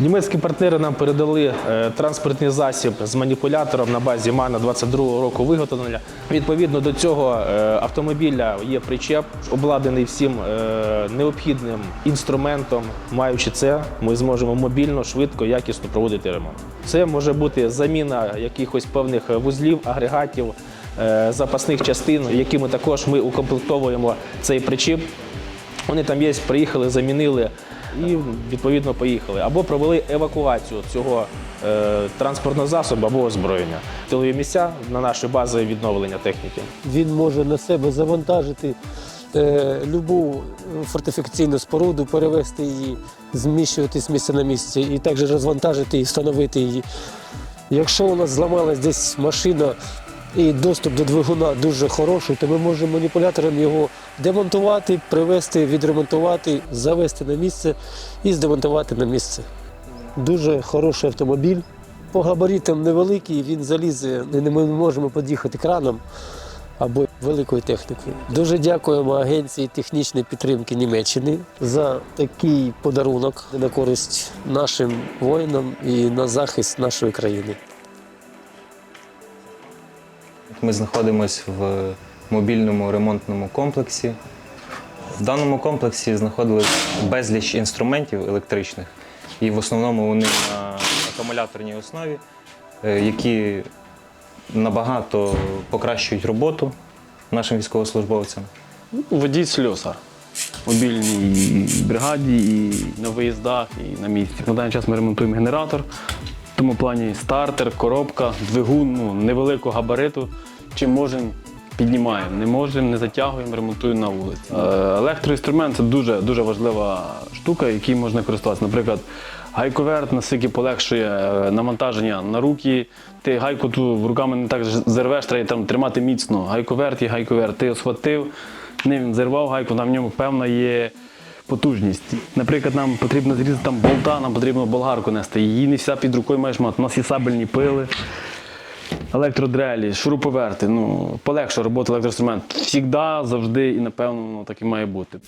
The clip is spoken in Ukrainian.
Німецькі партнери нам передали е, транспортний засіб з маніпулятором на базі МАНа 22-го року виготовлення. Відповідно до цього е, автомобіля є причеп, обладнаний всім е, необхідним інструментом. Маючи це, ми зможемо мобільно, швидко, якісно проводити ремонт. Це може бути заміна якихось певних вузлів, агрегатів, запасних частин, якими також ми укомплектовуємо цей причіп. Вони там є, приїхали, замінили і відповідно поїхали. Або провели евакуацію цього е, транспортного засобу або озброєння. Тилові місця на наші бази відновлення техніки. Він може на себе завантажити е, любу фортифікаційну споруду, перевести її, зміщувати з місця на місце і також розвантажити і встановити її. Якщо у нас зламалась десь машина і доступ до двигуна дуже хороший, то ми можемо маніпулятором його демонтувати, привезти, відремонтувати, завести на місце і здемонтувати на місце. Дуже хороший автомобіль. По габаритам невеликий, він залізе, ми не можемо під'їхати краном або великою технікою. Дуже дякуємо Агенції технічної підтримки Німеччини за такий подарунок на користь нашим воїнам і на захист нашої країни. Ми знаходимося в мобільному ремонтному комплексі. В даному комплексі знаходились безліч інструментів електричних, і в основному вони на акумуляторній основі, е, які набагато покращують роботу нашим військовослужбовцям. Водій сльоса. В мобільній бригаді, і на виїздах, і на місці. На даний час ми ремонтуємо генератор. В тому плані стартер, коробка, двигун ну, невеликого габариту. Чим можемо, піднімаємо. Не можемо, не затягуємо, ремонтуємо на вулиці. Е, Електроінструмент це дуже, дуже важлива штука, якій можна користуватися. Наприклад, гайковерт настільки полегшує е, навантаження на руки. Ти гайку ту руками не так зервеш, треба там тримати міцно. Гайковерт є гайковерт. Ти його схватив, ним зірвав гайку, в ньому певна є потужність. Наприклад, нам потрібно зрізати там болта, нам потрібно болгарку нести. Її не вся під рукою маєш мати. У нас є сабельні пили, електродрелі, шуруповерти. Ну, полегше роботу електроінструмент. Всігда, завжди і напевно воно так і має бути.